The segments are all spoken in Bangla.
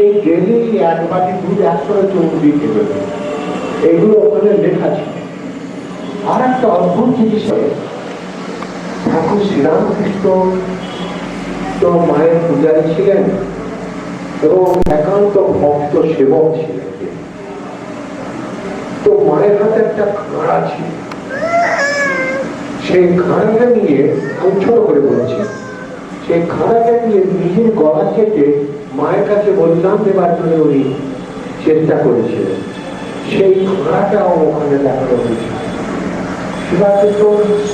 এই ডেলি এক বাটি দুধ এক করে খেতে এগুলো ওখানে লেখা ছিল। আর একটা অদ্ভুত জিনিস ঠাকুর শ্রীরামকৃষ্ণ তো মায়ের পূজারী ছিলেন এবং একান্ত ভক্ত সেবক ছিলেন তো মায়ের হাতে একটা খাঁড়া ছিল। সেই খাঁড়াটা নিয়ে আমি ছোট করে বলছি, সেই খাঁড়াটা নিয়ে নিজের গলা কেটে মায়ের কাছে বললাম দেবার জন্য উনি চেষ্টা করেছিলেন। সেই খাঁড়াটাও ওখানে দেখানো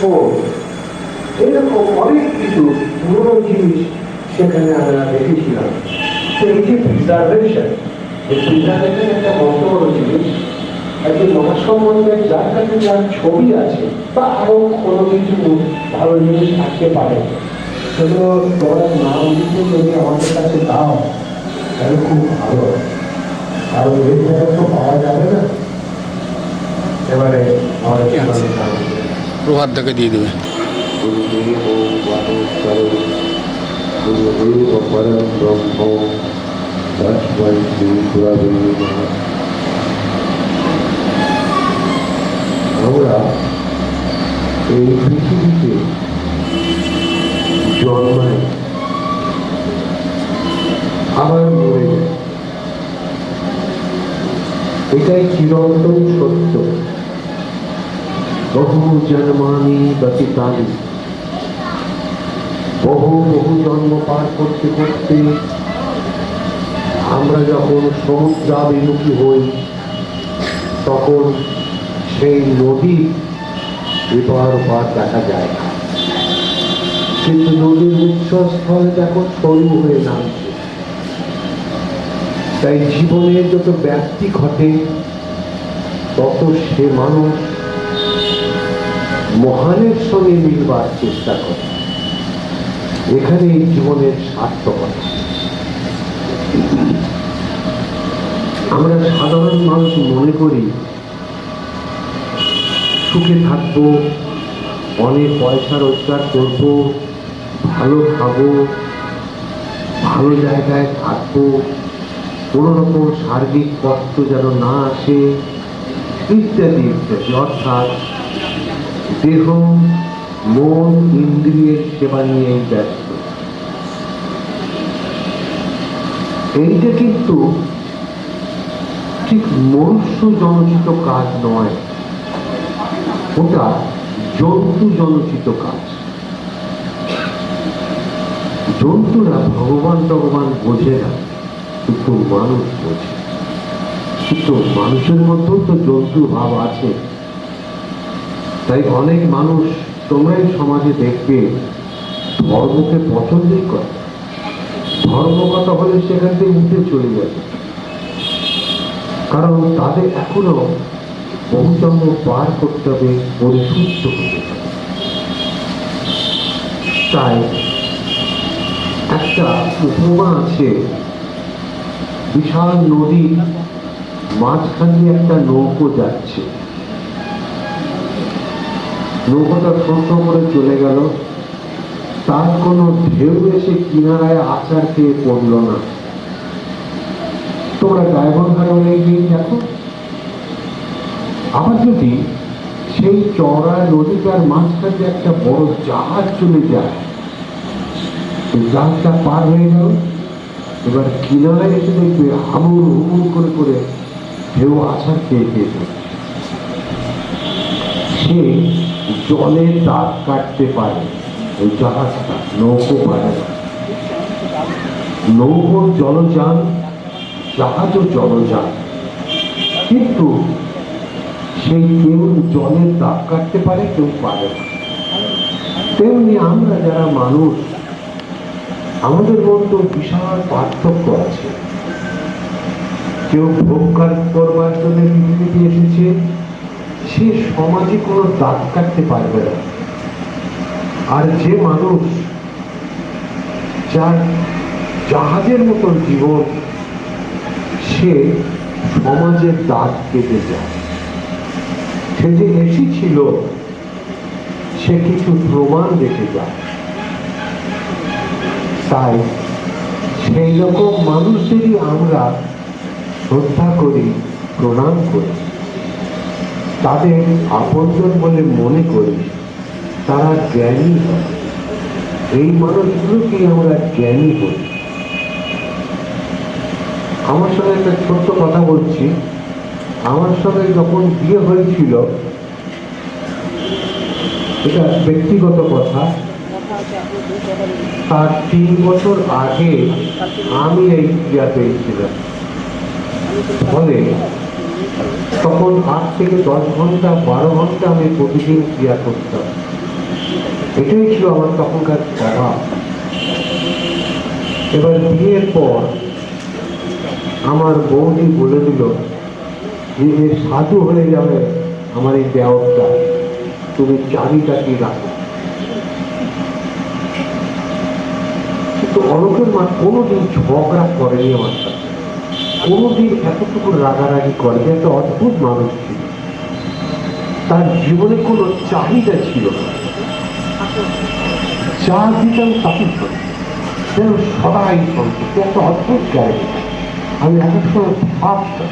সোম এরকম অনেক কিছু পুরনো জিনিস সেখানে আমরা দেখেছিলাম। একটা জিনিস। যার কাছে যার ছবি আছে, বা আরও কোনো কিছু ভালো জিনিস থাকতে পারে সেগুলো তোমরা না বুঝতে যদি আমাদের কাছে দাও তাহলে খুব ভালো আর এই জায়গা পাওয়া যাবে না। এবারে আমাদের প্রভাত তাকে দিয়ে দেবে। গুরুদেব ও বারণ গুরুদেব ও পরম ব্রহ্ম আমরা এই পৃথিবীতে জন্মাই আবার মরে যাই এটাই চিরন্তন সত্য। বহু জন্মানি বহু বহু জন্ম পার করতে করতে আমরা যখন সমুদ্রাভিমুখী হই, তখন সেই নদী এপার ওপার দেখা যায় না। কিন্তু নদীর উৎসস্থল দেখো সরু হয়ে নামছে তাই জীবনের যত ব্যক্তি ঘটে, তত সে মানুষ মহানের সঙ্গে মিলবার চেষ্টা করে। এখানে জীবনের সার্থকতা আমরা সাধারণ মানুষ মনে করি, সুখে থাকব, অনেক পয়সা রোজগার করব ভালো খাব, ভালো জায়গায় থাকব, কোনো রকম সার্বিক কষ্ট যেন না আসে, ইত্যাদি ইত্যাদি। অর্থাৎ দেহ, মন, ইন্দ্রিয়ের সেবা নিয়েই ব্যস্ত। এইটা কিন্তু ঠিক মনুষ্য জনচিত কাজ নয়, ওটা জন্তু জনচিত কাজ। জন্তুরা ভগবান ভগবান বোঝে না। কিন্তু মানুষ বোঝে? কিন্তু মানুষের মধ্যেও তো জন্তু ভাব আছে। তাই অনেক মানুষ তোমরাই সমাজে দেখবে, ধর্মকে পছন্দই করে। ধর্ম কথা হলে সেখান থেকে উঠে চলে যাবে। কারণ তাদের এখনও বহু জন্ম পার করতে হবে, পরিশুদ্ধ হতে হবে। তাই একটা উপমা আছে। বিশাল নদী, মাঝখান দিয়ে একটা নৌকো যাচ্ছে। নৌকাটা ছোট করে চলে গেল। তার কোনো ঢেউ এসে কিনারায় আচার খেয়ে পড়ল না। তোমরা ড্রাইভার অনেক গিয়ে দেখো। আবার যদি সেই চড়া নদীটার মাঝখান একটা বড় জাহাজ চলে যায় জাহাজটা পার হয়ে গেল। এবার কিনারায় এসে দেখবে হামুর হুমুর করে করে ঢেউ আছাড় খেয়ে খেয়ে। সে জলে দাঁত কাটতে পারে, ওই জাহাজটা, নৌকো পারে না। জলযান, জাহাজও জলযান। কিন্তু সেই কেউ জলের দাগ কাটতে পারে, কেউ পারে না। তেমনি আমরা যারা মানুষ আমাদের মধ্যে বিশাল পার্থক্য আছে। কেউ ভোগ কার- করবার জন্য পৃথিবীতে এসেছে, সে সমাজে কোনো দাগ কাটতে পারবে না। আর যে মানুষ যার জাহাজের মতন জীবন, সে সমাজের দাগ কেটে যায়। সে যে এসেছিল, সে কিছু প্রমাণ রেখে যায়। তাই সেই রকম মানুষদেরই আমরা শ্রদ্ধা করি, প্রণাম করি। তাদের আপনজন বলে মনে করি, তারা জ্ঞানী হয়। এই মানুষগুলোকেই আমরা জ্ঞানী বলি। আমার সঙ্গে একটা ছোট্ট কথা বলছি। আমার সঙ্গে যখন বিয়ে হয়েছিল, এটা ব্যক্তিগত কথা। তার তিন বছর আগে আমি এই ক্রিয়া পেয়েছিলাম ফলে তখন আট থেকে দশ ঘণ্টা, বারো ঘণ্টা আমি প্রতিদিন ক্রিয়া করতাম। এটাই ছিল আমার তখনকার স্বভাব এবার বিয়ের পর আমার বৌদি বলে দিল যে সাধু হয়ে যাবে আমার এই দেওয়ারটা তুমি চাবিটা কি রাখো। অলোকের মা কোনোদিন ঝগড়া করেনি আমার সাথে। কোনোদিন এতটুকু রাগারাগি করে একটা অদ্ভুত মানুষ ছিল। তার জীবনে কোনো চাহিদা ছিল না। যা দিতাম তাকে যেন সদাই সন্তুষ্ট একটা অদ্ভুত জায়গা আমি সময় ভাবতাম।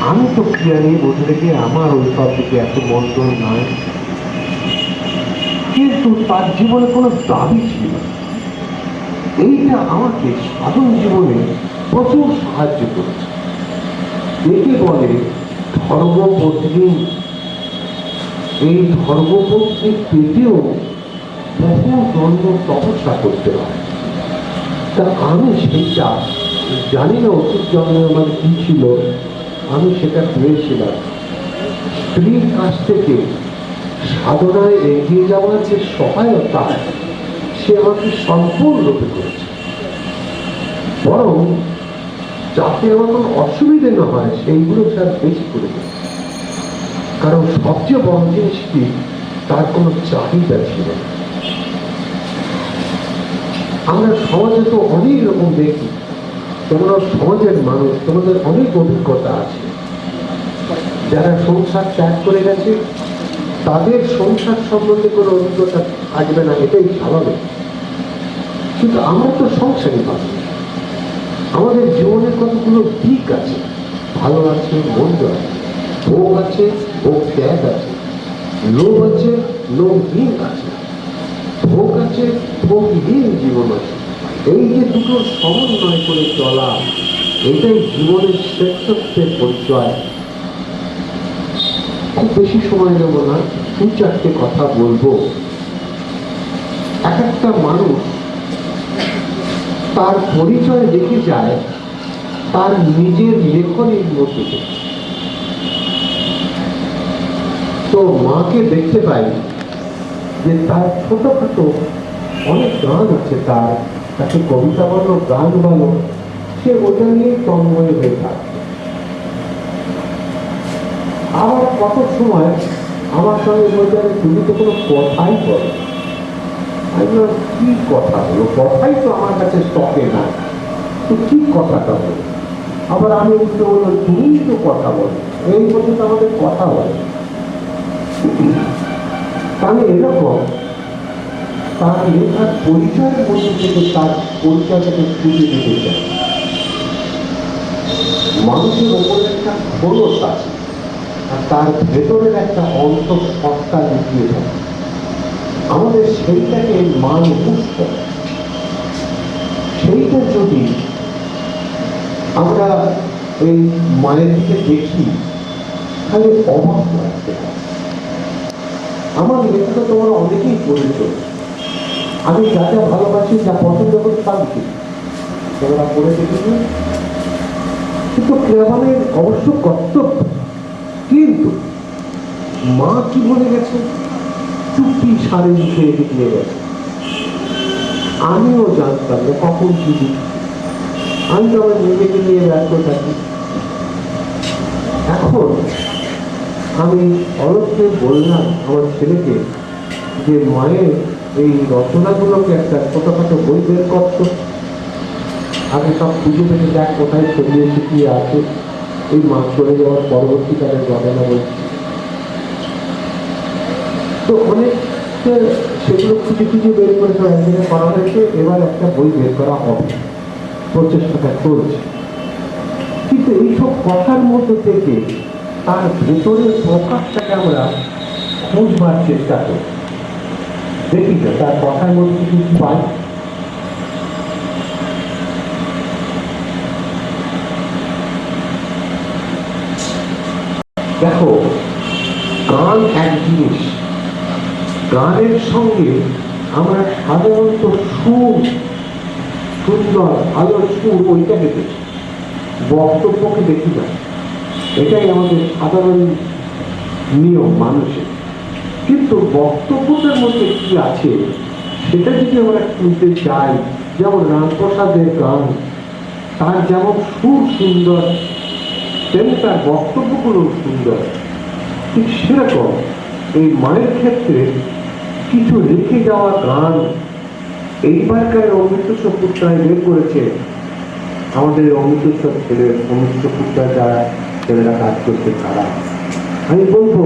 আমি তো ক্রিয়া নিয়ে বসে থেকে আমার ওই সব দিকে এত নাই কিন্তু তার জীবনে কোনো দাবি ছিল। এইটা আমাকে সাধারণ জীবনে প্রচুর সাহায্য করেছে। একে বলে ধর্মপত্নী। এই ধর্মপত্নী পেতেও বহু জন্ম তপস্যা করতে হয়। তা আমি সেইটা জানি না, অতীত জন্মে আমার কি ছিল। আমি সেটা পেয়েছিলাম স্ত্রীর কাছ থেকে সাধনায় এগিয়ে যাওয়ার যে সহায়তা, সে আমাকে সম্পূর্ণরূপে করেছে। বরং যাতে আমার কোনো অসুবিধে না হয়, সেইগুলো স্যার বেশি করে। কারণ সবচেয়ে বড় জিনিস কি, তার কোনো চাহিদা ছিল না। আমরা সমাজে তো অনেক রকম দেখি, তোমরা সমাজের মানুষ, তোমাদের অনেক অভিজ্ঞতা আছে। যারা সংসার ত্যাগ করে গেছে তাদের সংসার সম্বন্ধে কোনো অভিজ্ঞতা থাকবে না, এটাই স্বাভাবিক। কিন্তু আমরা তো সংসারই মানুষ। আমাদের জীবনে কতগুলো দিক আছে। ভালো আছে, মন্দ আছে। ভোগ আছে, ভোগ ত্যাগ আছে। লোভ আছে লোভহীন আছে। ভোগ আছে ভোগহীন জীবন আছে। এই যে দুটো সমন্বয় করে চলা, এটাই জীবনের শ্রেষ্ঠত্বের পরিচয়। খুব বেশি সময় নেব না, দু চারটে কথা বলব। এক একটা মানুষ তার পরিচয় দেখে যায়, তার নিজের লেখনীর মধ্যে তো মাকে দেখতে পাই যে তার ছোটখাটো অনেক গান আছে তার, তাকে কবিতা বলো, গান বলো, সে ওটা নিয়ে তন্ময় হয়ে থাকে। আবার কত সময় আমার সঙ্গে হবে তুমি তো কোনো কথাই বলো আমি কথা বলো? কথাই তো আমার কাছে স্টকে না তো কি কথাটা বলো? আবার আমি উঠতে বললাম, তুমি তো কথা বলো। এই বছর তো আমাদের কথা বলে তাহলে এরকম তার লেখার পরিচয়ের মধ্যে থেকে তার পরিচয়টাকে খুঁজে দিতে চায়। মানুষের ওপরে একটা খোলস আছে। তার ভেতরের একটা অন্তঃসত্তা লুকিয়ে থাকে আমাদের সেইটাকে মান বুঝতে সেইটা যদি আমরা এই মায়ের দিকে দেখি, তাহলে অবাক লাগতে আমার লেখাটা তোমরা অনেকেই পড়েছ। আমি যা যা ভালোবাসি, যা পছন্দ করি তা লিখি তোমরা পড়ে দেখেছ। কিন্তু ক্রেমানের অবশ্য কর্তব্য কিন্তু মা কি বলে গেছে? চুপটি সারে এদিক নিয়ে গেছে। আমিও জানতাম না কখন কি আমি তো আমার নিজেকে নিয়ে ব্যস্ত থাকি, এখন আমি অলক্ষে বললাম আমার ছেলেকে যে মায়ের এই রচনাগুলোকে একটা ছোটখাটো বই বের করতো আগে সব খুঁজে পেতে দেখ কোথায় ছড়িয়েছে কি আছে। এই মা চলে যাওয়ার পরবর্তীকালের ঘটনা বলছি। তো অনেক সেগুলো খুঁজে খুঁজে বের করে একদিনে করা হয়েছে, এবার একটা বই বের করা হবে। প্রচেষ্টাটা চলছে। কিন্তু এইসব কথার মধ্যে থেকে তার ভেতরের প্রকাশটাকে আমরা খুঁজবার চেষ্টা করি। দেখি তো, তার কথার মধ্যে কিছু পাই? দেখো গান এক জিনিস। গানের সঙ্গে আমরা সাধারণত সুর, সুন্দর, ভালো সুর ওইটাকে দেখি। বক্তব্যকে দেখি না? এটাই আমাদের সাধারণ নিয়ম মানুষের। কিন্তু বক্তব্যটার মধ্যে কি আছে, সেটা যদি আমরা শুনতে চাই, যেমন রামপ্রসাদের গান, তার যেমন সুর সুন্দর তেমনি তার বক্তব্যগুলো সুন্দর। ঠিক সেরকম এই মায়ের ক্ষেত্রে কিছু লিখে যাওয়া গান এইবারকার অমৃতসর পুত্রায় বের করেছে। আমাদের অমৃতসর ছেলে অমৃত পুত্রা যারা ছেলেরা কাজ করছে তারা। আমি বলব,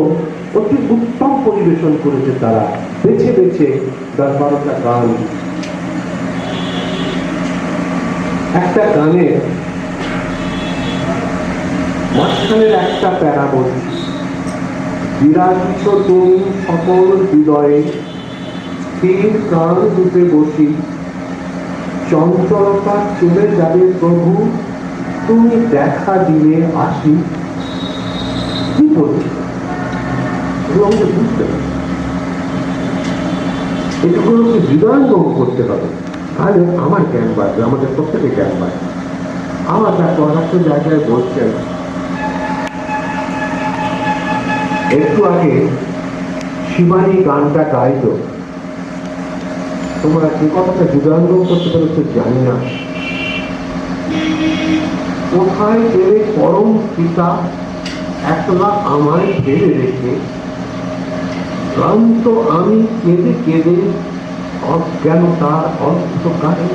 অতি উত্তম পরিবেশন করেছে তারা। বেছে বেছে দশ বারোটা গান। একটা গানে মাঝখানের একটা প্যারা বলছি বিরাজিত তুমি সকল হৃদয়ে স্থির প্রাণ রূপে বসি। চঞ্চলতা চলে যাবে প্রভু, তুমি দেখা দিলে আসি। কি হবে এগুলোকে হৃদয়ঙ্গম করতে হবে? তাহলে আমার জ্ঞান বাড়বে, আমাদের প্রত্যেকে জ্ঞান বাড়বে। আমার একটা জায়গায় বলছেন একটু আগে শিবানী গানটা গাইত। তোমরা যে কথাটা হৃদয়ঙ্গম করতে পেরেছ জানি না। কোথায় গেলে পরম পিতা, একলা আমায় ফেলে রেখে? ক্লান্ত আমি কেঁদে কেঁদে অজ্ঞানতার অন্ধকারে।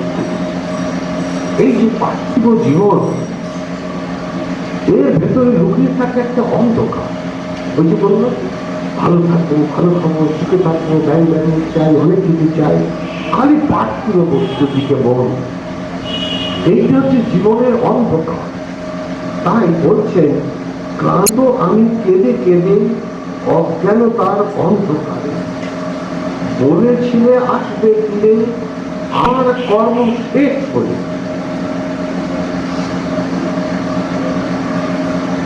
এই যে পার্থিব জীবন, এর ভেতরে লুকিয়ে থাকে একটা অন্ধকার। ওই বলল ভালো থাকব, ভালো খাব সুখে থাকব গাড়ি গাড়ি চাই, অনেক কিছু চাই। খালি পার্থিব বস্তুর দিকে মন এইটা হচ্ছে জীবনের অন্ধকার। তাই বলছেন ক্লান্ত আমি কেঁদে কেঁদে অজ্ঞানতার অন্ধকারে। বলেছিলে আসবে দিলে আমার কর্ম শেষ হয়ে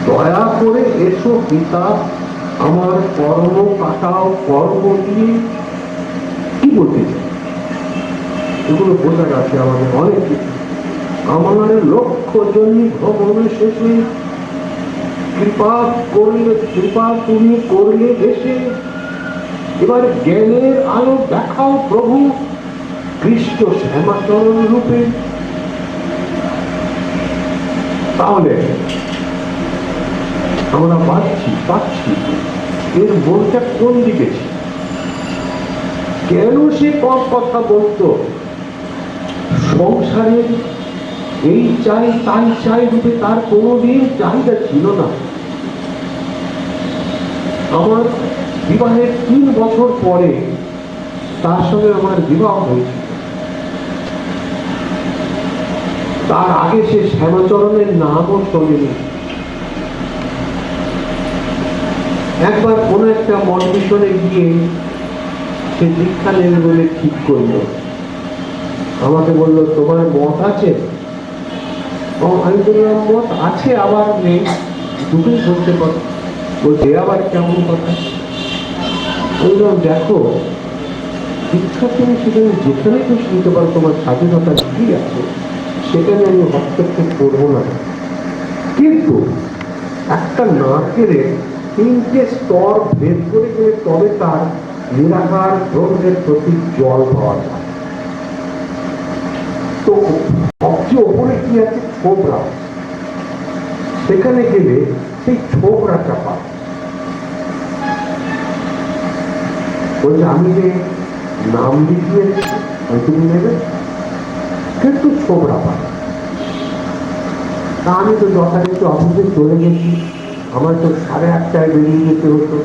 দয়া করে এসো পিতা। আমার কর্ম কাটাও, কর্ম দিয়ে কি বলতে চাই? এগুলো বোঝা গেছে আমাদের অনেক কিছু। আমার লক্ষ্য জন্য ভ্রমণ শেষে কৃপা করলে, কৃপা তুমি করলে দেশে। এবার জ্ঞানের আলো দেখাও প্রভু কৃষ্ণ শ্যামাচরণ রূপে। তাহলে আমরা পাচ্ছি পাচ্ছি। এর মনটা কোন দিকে ছিল? কেন সে কম কথা বলতো? সংসারে এই চাই, তাই চাই রূপে তার কোনোদিন চাহিদা ছিল না। আমার বিবাহের তিন বছর পরে তার সঙ্গে আমার বিবাহ হয়েছিল। তার আগে সে শ্যামাচরণের নামও শোনেনি। একবার কোন একটা মঠ মিশনে গিয়ে সে দীক্ষা নেবে বলে ঠিক করল। আমাকে বলল, তোমার মত আছে? আমি বললাম, মত আছে, আবার নেই। দুটোই করতে পারো বলছে, "এ আবার কেমন কথা? বললাম, দেখো, দীক্ষা তুমি সেখানে যেখানে খুশি নিতে পারো, তোমার স্বাধীনতা কি আছে, সেখানে আমি হস্তক্ষেপ করব না। কিন্তু একটা নাকেরে তিনটে স্তর ভেদ করে গেলে তবে তার নিরাকার ব্রহ্মের প্রতি জল পাওয়া যায়। তো সবচেয়ে ওপরে কি আছে? ছোবরা সেখানে গেলে সেই ছোবরাটা পায়। বলছে, আমি যে নাম লিখিয়েছি তুমি নেবে? কিন্তু ছোবরা পায়। তা আমি তো যথারীতি অফিসে চলে গেছি। আমার তো সাড়ে আটটায় বেরিয়ে যেতে হতো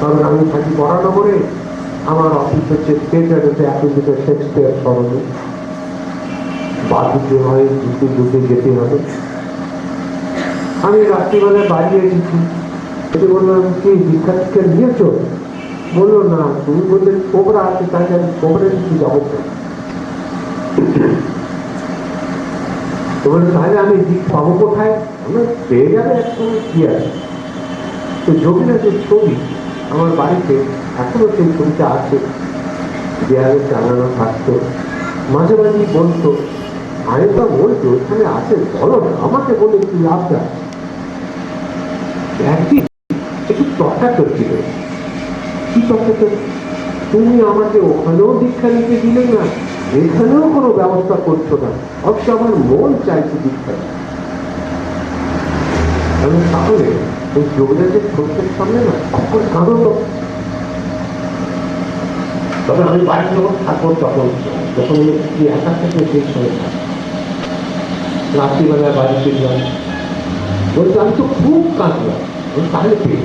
কারণ আমি থাকি বরানগরে, আমার অফিস হচ্ছে থিয়েটারেতে এখন থেকে শেক্সপিয়ার সরণে বাড়িতে হয়, দুটো দুটো যেতে হবে। আমি রাত্রিবেলায় বাড়ি এসেছি। এসে বললাম, কি টিক্ষা নিয়েছো? বলল, না, তুমি বললে কোবরা আছে, তাই আমি কোবরা কিছু যাব। না তাহলে আমি দিক পাবো কোথায়? আমরা পেয়ে যাবে একসঙ্গে কি আছে? তো যোগীনাথের ছবি আমার বাড়িতে এখনও সেই ছবিটা আছে, দেয়ালে টাঙানো থাকতো। মাঝে মাঝে বলতো আরেকটা বলতো ওখানে আছে, বলো না, আমাকে বলে কি লাভটা। একদিন একটু তর্কা করছিল কি তর্কা তুমি আমাকে ওখানেও দীক্ষা নিতে দিলে না? এখানেও কোনো ব্যবস্থা করছ না? অবশ্য আমার মন চাইছে দীক্ষা। আমি তাহলে ওই যোগরাজের ছোট্টের সামনে না কাঁদো তো। তবে আমি বাড়ি যখন থাকব তখন যখন আমি একা থাকবে সেই সময়। রাত্রিবেলায় বাড়ি ফিরলাম। বলছে, আমি তো খুব কাঁদলাম। তাহলে পেয়ে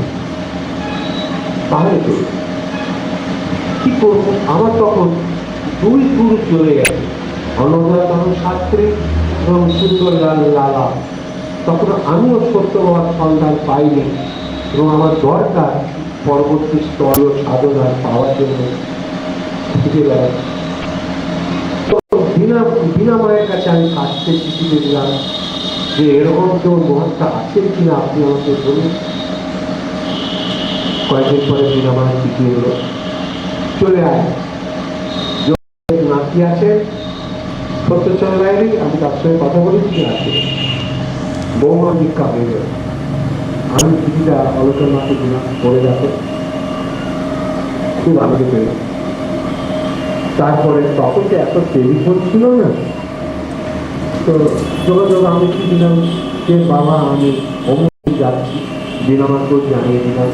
তাহলে পেয়ে কি করব? আমার তখন দুই গুরু চলে গেছে। অনদয় তখন শাস্ত্রী এবং সুন্দর লাল লালা। তখন আমিও সত্য হওয়ার সন্ধান পাইনি এবং আমার দরকার পরবর্তী স্তরীয় সাধনা পাওয়ার জন্য খুঁজে বেড়াচ্ছি বিনা বিনা মায়ের কাছে আমি কাছতে চিঠি দেখলাম যে এরকম কেউ মহাত্মা আছেন কিনা আপনি আমাকে বলুন। কয়েকদিন পরে বিনা মায়ের চিঠি এলো। চলে আয়। নাতি আছে সত্যচন্দ্র রায়েরই আমি তার সঙ্গে কথা বলেছি কি আছে বৌমা হয়ে গেল আমি চিঠিটা আলোচনা দিলাম পড়ে দেখো খুব আনন্দ পেলাম। তারপরে তখন তো এত টেলিফোন ছিল না। তো যোগাযোগ আমি কি দিলাম। যে বাবা, আমি অমুক যাচ্ছি দিনামাকেও জানিয়ে দিলাম।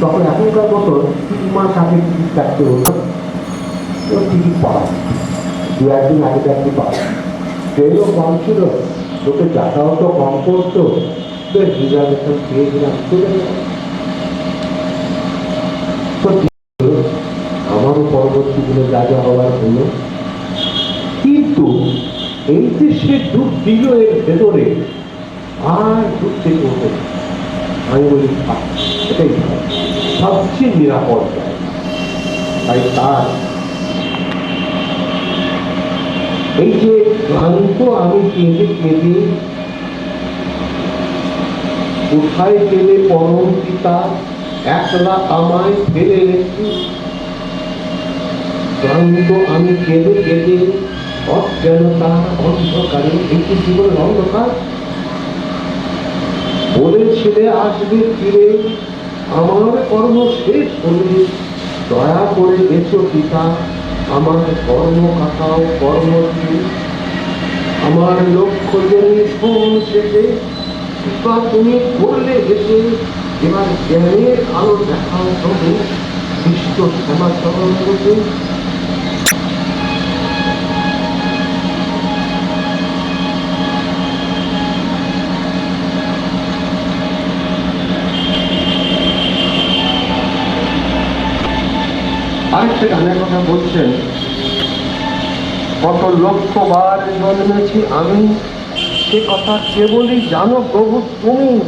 তখন এখনকার মতো তিন মাস আগে টিকিট কাটতে হতো। টিকিট পাওয়া দু একদিন আগে চাকরি পাওয়া ট্রেনও কম ছিল। লোকে যাতায়াতও কম করতো বেশ রিজার্ভেশন আমারও পরবর্তী দিনে যা যা হওয়ার কিন্তু এই যে সে ডুব দিল এর ভেতরে আর ডুবতে করবে আমি বলি থাক, এটাই সবচেয়ে নিরাপদ তাই তার এই যে ক্লান্ত আমি কেঁদে কেঁদে কোথায় গেলে পরম পিতা একলা আমায় ফেলে রেখে। ক্লান্ত আমি কেঁদে কেঁদে অজ্ঞানতা অন্ধকারে একটি জীবনের অন্ধকার। বলেছিলে আসবে ফিরে, আমার কর্ম শেষ হলে। দয়া করে এসো পিতা। আমার কর্ম কাটাও কর্ম আমার লক্ষ্য জেনে পৌঁছেছে বা তুমি করলে হেসে, এবার জ্ঞানের আলো দেখাও প্রভু বিশ্ব শ্যামাচরণ চরণ আরেকটা গানের কথা বলছেন কত লক্ষ বার জন্মেছি আমি। সে কথা কেবলই জানো প্রভু, তুমি।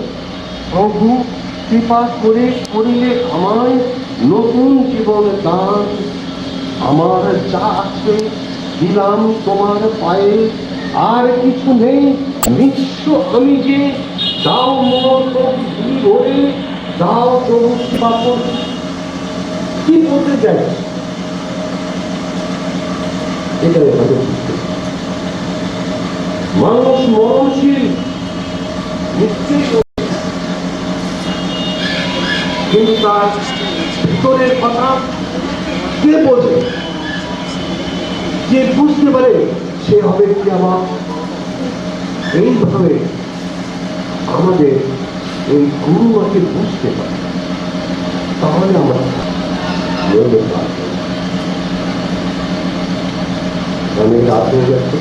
প্রভু, কৃপা করে করিলে আমায় নতুন জীবন দান। আমার যা আছে দিলাম তোমার পায়ে। আর কিছু নেই নিঃস্ব আমি যে দাও মোর প্রভু দাও প্রভু কৃপা কি বলতে চাই এটাই আমাদের মানুষ মরণশীল কিন্তু তার ভিতরের কথা কে বোঝে যে বুঝতে পারে সে হবে কি আমার? এইভাবে আমাদের এই গুরু আমাকে বুঝতে পারে। তাহলে আমরা আমি রাত হয়ে যাচ্ছে।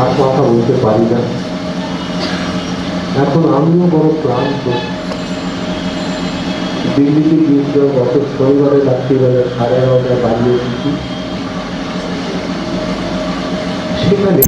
আর কথা বলতে পারি না। এখন আমিও বড় ক্লান্ত। দিল্লিতে গিয়েছিলাম গত শনিবারে রাত্রিবেলা সাড়ে এগারোটায় বাড়ি এসেছি। সেখানে